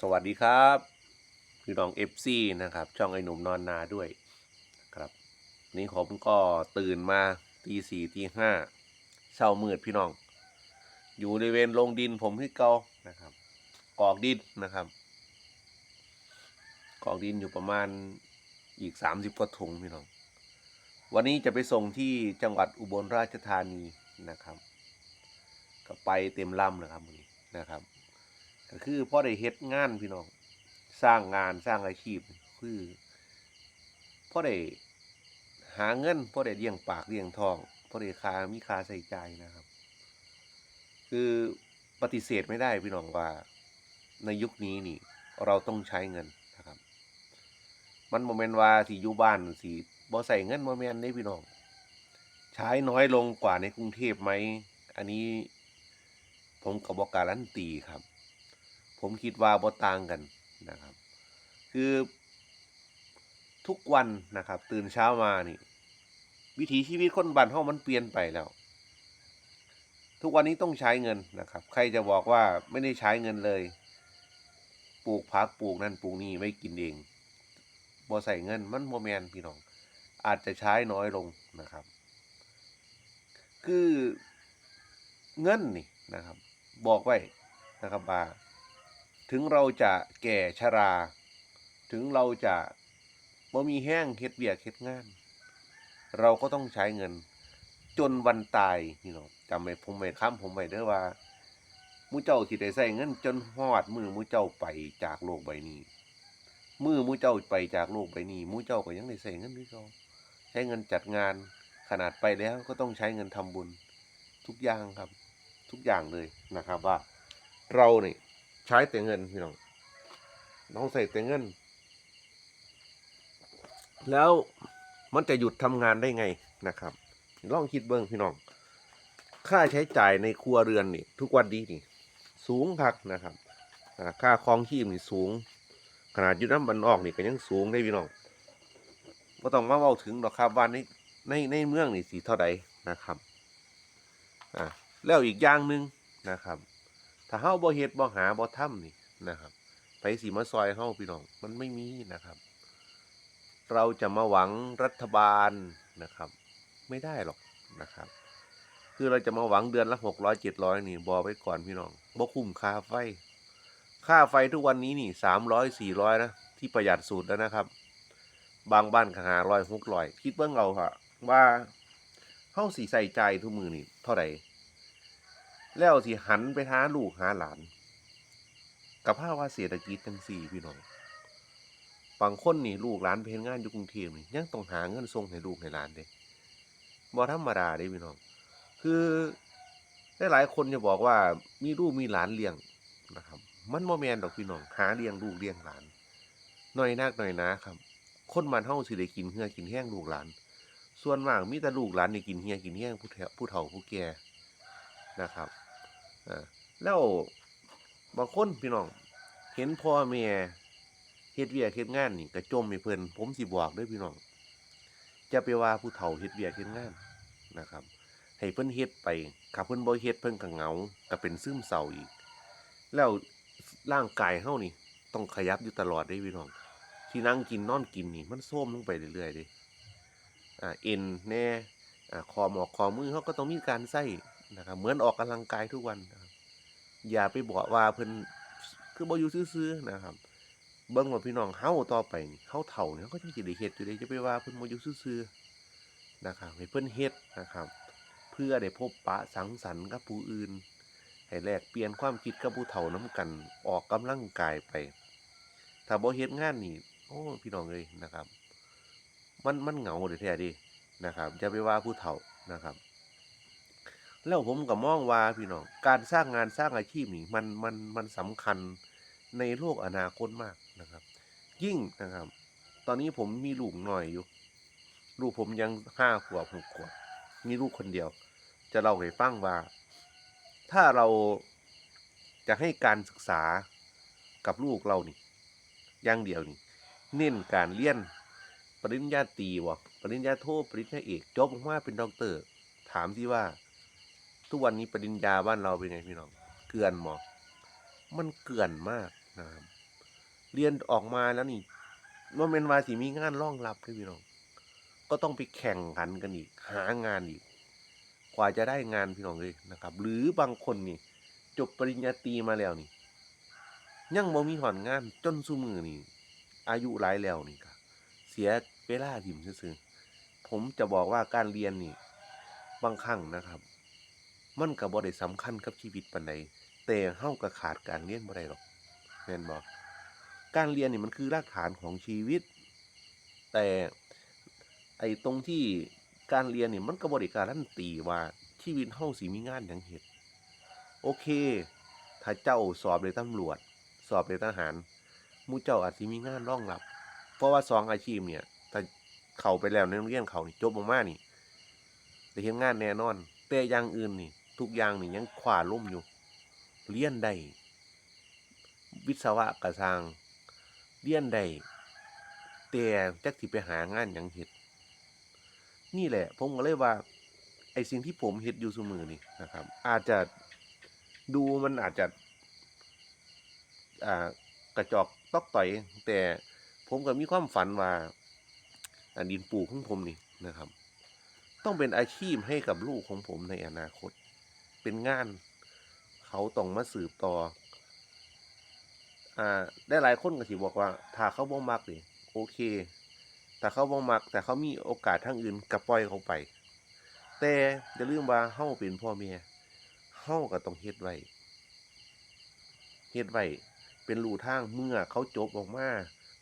สวัสดีครับพี่น้องเอฟซีนะครับ ช่องไอ้หนุ่มนอนนาด้วยครับ นี่ผมก็ตื่นมาตีสี่ตีห้าเช้ามืดพี่น้อง อยู่ในเวรลงดินผมที่เก่านะครับกอกดินนะครับ กอกดินอยู่ประมาณอีกสามสิบกว่าถุงพี่น้อง วันนี้จะไปส่งที่จังหวัดอุบลราชธานีนะครับ ก็ไปเต็มลำนะครับวันนี้นะครับ ก็คือพ่อได้เฮ็ดงานพี่น้อง สร้างงานสร้างอาชีพ คือพ่อได้หาเงินพ่อได้เลี้ยงปากเลี้ยงท้องพ่อได้คามีคาใส่ใจนะครับ คือปฏิเสธไม่ได้พี่น้องว่า ในยุคนี้นี่ เราต้องใช้เงินนะครับ มันโมเมนต์ว่าที่อยู่บ้านสิบ่ใส่เงินโมเมนต์ได้พี่น้อง ใช้น้อยลงกว่าในกรุงเทพไหม อันนี้ผมกับบอกการันตีครับ ผมคิดว่าบ่ต่างกันนะครับ คือทุกวันนะครับ ตื่นเช้ามานี่ วิถีชีวิตคนบ้านเฮามันเปลี่ยนไปแล้ว ทุกวันนี้ต้องใช้เงินนะครับ ใครจะบอกว่าไม่ได้ใช้เงินเลย ปลูกผักปลูกนั่นปลูกนี่ไม่กินเองบ่ใส่เงินมันโมแมนพี่น้อง อาจจะใช้น้อยลงนะครับ คือเงินนี่นะครับ บอกไว้นะครับว่า ถึงเราจะแก่ชรา ถึงเราจะบ่มีแห้งเฮ็ดเวียกเฮ็ดงาน เราก็ต้องใช้เงิน จนวันตายนี่เนาะจำไว้ผมไว้ค้ำผมไว้เด้อว่ามูเจ้าที่ได้ใช้เงินจนฮอดมือมูเจ้าไปจากโลกใบนี้ มือมูเจ้าไปจากโลกใบนี้มูเจ้าก็ยังได้ใช้เงินด้วยเขาใช้เงินจัดงานขนาดไปแล้วก็ต้องใช้เงินทำบุญ ทุกอย่างครับ ทุกอย่างเลยนะครับว่า เราเนี่ย ใช้แต่เงินพี่น้องต้องใส่แต่เงิน แล้วมันจะหยุดทำงานได้ไงนะครับลองคิดเบิ้งพี่น้อง ค่าใช้จ่ายในครัวเรือนนี่ทุกวันนี้นี่ สูงคักนะครับค่าครองชีพนี่สูง ขนาดยุดน้ำบันออกนี่ก็ยังสูงได้พี่น้องก็ต้องมาเว้าถึงหรอกครับว่าในในในเมืองนี่สีเท่าใดนะครับอ่าแล้วอีกอย่างหนึ่งนะครับ ถ้าเฮาบ่เฮ็ดบ่หาบ่ทำนี่นะครับไปสิมาซอยเฮาพี่น้อง มันไม่มีนะครับ เราจะมาหวังรัฐบาลนะครับ ไม่ได้หรอกนะครับ คือเราจะมาหวังเดือนละหกร้อยเจ็ดร้อยนี่บอไว้ก่อนพี่น้องบ่คุ้มค่าไฟ ค่าไฟทุกวันนี้นี่สามร้อยสี่ร้อยนะที่ประหยัดสุดแล้วนะครับ บางบ้านก็หาร้อยหกร้อยคิดเบิ่งเอาค่ะว่าเฮาสิใส่ใจทุกมือนี่เท่าไหร่ แล้วสิหันไปหาลูกหาหลานกับภาวะเศรษฐกิจจังสี่พี่น้องบางคนนี่ลูกหลานไปเฮ็ดงานอยู่กรุงเทพนี่ยังต้องหาเงินส่งให้ลูกให้หลานเด้บ่ธรรมดาเด้พี่น้อง คือหลายคนจะบอกว่ามีลูกมีหลานเลี้ยงนะครับ มันบ่แมนดอกพี่น้องหาเลี้ยงลูกเลี้ยงหลานหน้อยนักหน้อยนาครับ คนมันเฮาสิได้กินเหือกินแห้งลูกหลาน ส่วนมากมีแต่ลูกหลานนี่กินเหียกินแห้งผู้แถผู้เฒ่าผู้แก่นะครับ แล้วบางคนพี่น้อง เห็นพ่อแม่เฮ็ดเวียกเฮ็ดงานนี่กระจมให้เพิ่นผมสิบอกด้อพี่น้อง จะไปว่าผู้เฒ่าเฮ็ดเวียกเฮ็ดงานนะครับให้เพิ่นเฮ็ดไปถ้าเพิ่นบ่เฮ็ดเพิ่นก็เหงาก็เป็นซึมเศร้าอีก แล้วร่างกายเฮานี่ ต้องขยับอยู่ตลอดเด้พี่น้อง ที่นั่งกินนอนกินนี่มันโทมลงไปเรื่อยๆเด้อ่าเอ็นแน่อ่าคอหมอกคอมือเฮาก็ต้องมีการใช้ นะครับเหมือนออกกำลังกายทุกวันนะครับอย่าไปบอกว่าเพิ่นคือบ่อยู่ซื่อๆนะครับ เบิ่งว่าพี่น้องเฮาต่อไปเฮาเฒ่าเนี่ยเขาก็จังสิได้เฮ็ดอยู่เด้จะไปว่าเพิ่นบ่อยู่ซื่อๆนะครับให้เพิ่นเฮ็ดนะครับ เพื่อได้พบปะสังสรรค์กับผู้อื่นให้แลกเปลี่ยนความคิดกับผู้เฒ่านํกันออกกำลังกายไปถ้าบ่เฮ็ดงานนี่โอ้พี่น้องเอ้ยนะครับ มันมันเหงาเด้แท้เดินะครับอย่าไปว่าผู้เฒ่านะครับ แล้วผมก็มองว่าพี่น้องการสร้างงานสร้างอาชีพนี่มันมันมันสำคัญในโลกอนาคตมากนะครับ ยิ่งนะครับ ตอนนี้ผมมีลูกหน่อยอยู่ ลูกผมยังห้าขวบหกขวบมีลูกคนเดียว จะเล่าให้ฟังว่า ถ้าเราจะให้การศึกษากับลูกเรานี่อย่างเดียวนี่ เน้นการเรียน ปริญญาตรีบ่ปริญญาโทปริญญาเอกจบออกมาเป็นด็อกเตอร์ ถามที่ว่า ทุกวันนี้ปริญญาบ้านเราเป็นไงพี่น้อง เกลือนหมอมันเกลื่อนมากนะครับเรียนออกมาแล้วนี่ว่าเป็นวาสิมีงานรองรับด้อพี่น้อง ก็ต้องไปแข่งขันกันอีก หางานอีก กว่าจะได้งานพี่น้องเลยนะครับ หรือบางคนนี่ จบปริญญาตรีมาแล้วนี่ ยังบ่มีหอนงานจนซุมือนี่ อายุหลายแล้วนี่ก็เสียเวลาถิ่มซื่อผมจะบอกว่าการเรียนนี่ บางครั้งนะครับ มันก็บ่ได้สำคัญกับชีวิตปานใดแต่เฮาก็ขาดการเรียนบ่ได้หรอกแม่นบ่การเรียนนี่มันคือรากฐานของชีวิต แต่ไอ้ตรงที่การเรียนนี่มันก็บ่ได้การันตีว่าชีวิตเฮาสิมีงานหยังเฮ็ดโอเค ถ้าเจ้าสอบเลยตำรวจ สอบเลยทหารมู่เจ้าอาจสิมีงานรองรับ เพราะว่าสองอาชีพเนี่ยถ้าเข้าไปแล้วในโรงเรียนเขานี่จบออกมานี่ได้เฮ็ดงานแน่นอน แต่อย่างอื่นนี่ ทุกอย่างนี่ยังขวาล่มอยู่เรียนได้วิศวะกระสร้างเรียนได้แต่จักสิไปหางานหยังเฮ็ดนี่แหละ ผมก็เลยว่า ไอ้สิ่งที่ผมเฮ็ดอยู่ซุมื้อนี่นะครับ อาจจะดูมันอาจจะอ่ากระจอกตอกต่อย แต่ผมก็มีความฝันว่าอันดินปลูกของผมนี่นะครับ ต้องเป็นอาชีพให้กับลูกของผมในอนาคต เป็นงาน เขาต้องมาสืบต่อ อ่า ได้หลายคนก็สิบอกว่า ถ้าเขาบ่มักนี่โอเค แต่เขาบ่มัก แต่เขามีโอกาสทางอื่นก็ปล่อยเขาไป แต่อย่าลืมว่าเฮาเป็นพ่อแม่เฮาก็ต้องเฮ็ดไว้เฮ็ดไว้เป็นลู่ทางเมื่อเขาจบออกมา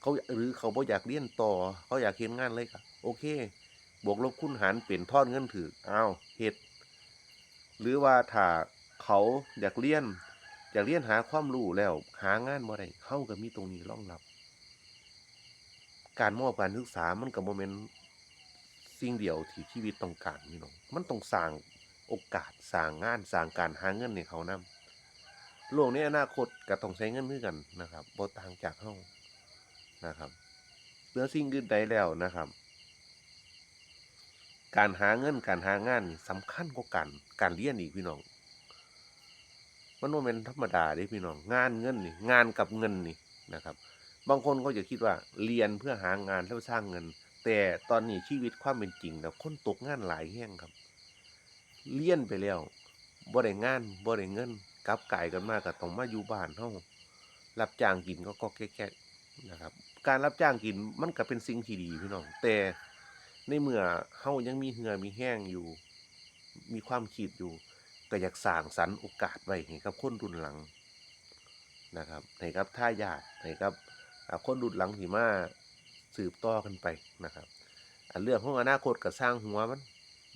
เขาหรือเขาบ่อยากเรียนต่อ เขาอยากเฮ็ดงานเลยก็โอเค บวกลบคูณหารเป็นทอนเงินถูกอ้าวเฮ็ด หรือว่าถ้าเขาอยากเรียนอยากเรียนหาความรู้แล้ว หางานบ่ได้เฮาก็มีตรงนี้รองรับ การมอบการศึกษามันก็บ่แม่นสิ่งเดียวที่ชีวิตต้องการพี่น้องมันต้องสร้างโอกาสสร้างงานสร้างการหาเงินให้เขานำโลกในอนาคตก็ต้องใช้เงินคือกันนะครับบ่ต่างจากเฮานะครับเหนือสิ่งอื่นใดแล้วนะครับ การหาเงินการหางานนี่สำคัญกว่าการการเรียนอีกพี่น้อง มันบ่แม่นธรรมดาเด้พี่น้อง งานเงินนี่งานกับเงินนี่นะครับ บางคนเขาจะคิดว่าเรียนเพื่อหางานแล้วสร้างเงิน แต่ตอนนี้ชีวิตความเป็นจริงแล้วคนตกงานหลายแห่งครับ เรียนไปแล้วบ่ได้งานบ่ได้เงินกลับไกลายกันมาก็ต้องมาอยู่บ้านเฮารับจ้างกินก็ก็แก๊กๆนะครับ การรับจ้างกินมันก็เป็นสิ่งที่ดีพี่น้อง แต่ ในเมื่อเฮายังมีเหือมีแห้งอยู่ มีความคิดอยู่ ก็อยากสร้างสรรค์โอกาสไว้ให้กับคนรุ่นหลังนะครับให้กับทายาทให้กับคนรุ่นหลังที่มาสืบต่อกันไปนะครับเรื่องของอนาคตก็สร้างหัวมัน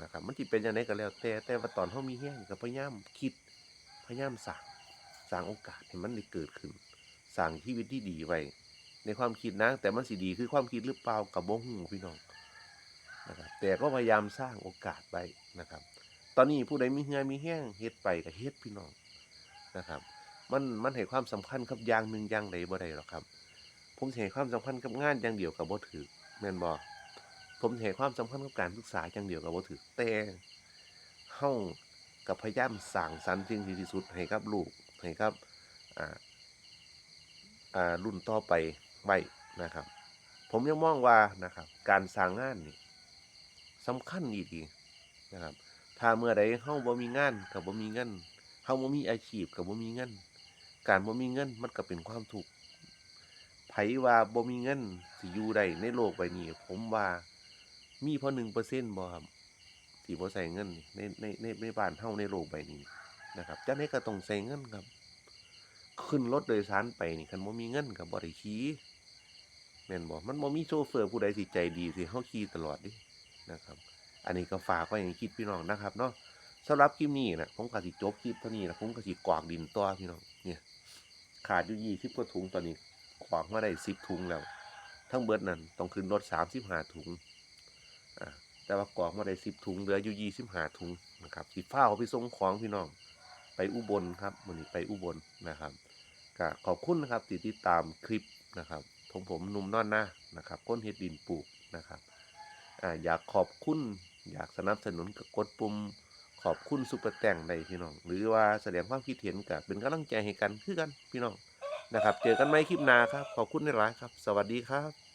นะครับมันสิเป็นจังไดก็แล้วแต่แต่ว่าตอนเฮามีแห้งก็พยายามคิดพยายามสร้างสร้างโอกาสให้มันได้เกิดขึ้นสร้างชีวิตที่ดีไว้ ในความคิดนะ แต่มันสิดีคือความคิดหรือเปล่ากับบ่ฮู้พี่น้อง นะครับแต่ก็พยายามสร้างโอกาสไว้นะครับ ตอนนี้ผู้ใดมีเหือมีแห้งเฮ็ดไปก็เฮ็ดพี่น้องนะครับ มันมันให้ความสำคัญกับอย่างหนึ่งอย่างใดบ่ได้หรอกครับ ผมสิให้ความสำคัญกับงานอย่างเดียวก็บ่ถูกแม่นบ่ผมสิให้ความสำคัญกับการศึกษาอย่างเดียวก็บ่ถูกแต่เฮาก็พยายามสร้างสรรค์สิ่งที่ดีที่สุดให้กับลูกให้กับอ่าอ่ารุ่นต่อไปไว้นะครับ ผมยังมองว่านะครับ การสร้างงานนี่ สำคัญอีหลีนะครับ ถ้าเมื่อใดเฮาบ่มีงานก็บ่มีเงินเฮาบ่มีอาชีพก็บ่มีเงิน การบ่มีเงินมันก็เป็นความทุกข์ไผว่าบ่มีเงินสิอยู่ได้ในโลกใบนี้ ผมว่ามีพอ1%บ่ครับที่บ่ใช้เงินในในในในบ้านเฮาในโลกใบนี้นะครับจังได๋ก็ต้องใช้เงินครับ ขึ้นรถโดยสารไปนี่คันบ่มีเงินก็บ่ได้ขี่แม่นบ่มันบ่มีโชเฟอร์ผู้ใดสิใจดีสิเฮาขี่ตลอดดิ นะครับ อันนี้ก็ฝากไว้ให้คิดพี่น้องนะครับเนาะสำหรับคลิปนี้นะผมก็สิจบคลิปเท่านี้นะผมก็สิกวากดินต่อพี่น้องเนี่ยขาดอยู่ยี่สิบกว่าถุงตอนนี้กวากมาได้สิบถุงแล้ว ทั้งเบิดนั่นต้องขึ้นรถสามสิบห้าถุงอ่าแต่ว่ากวากมาได้สิบถุงเหลืออยู่ยี่สิบห้าถุงนะครับสิฟ้าวไปส่งของพี่น้อง ไปอุบลครับวันนี้ไปอุบลนะครับก็ขอบคุณนะครับที่ติดตามคลิปนะครับของผมหนุ่มนอนหน้านะครับก้นเห็ดดินปลูกนะครับ อยากขอบคุณ อยากสนับสนุนกับกดปุ่มขอบคุณซุปเปอร์แต่งได้พี่น้อง หรือว่าแสดงความคิดเห็นกับเป็นกำลังใจให้กันคือกันพี่น้องนะครับ เจอกันไหม่คลิปหน้าครับ ขอบคุณในหลายครับ สวัสดีครับ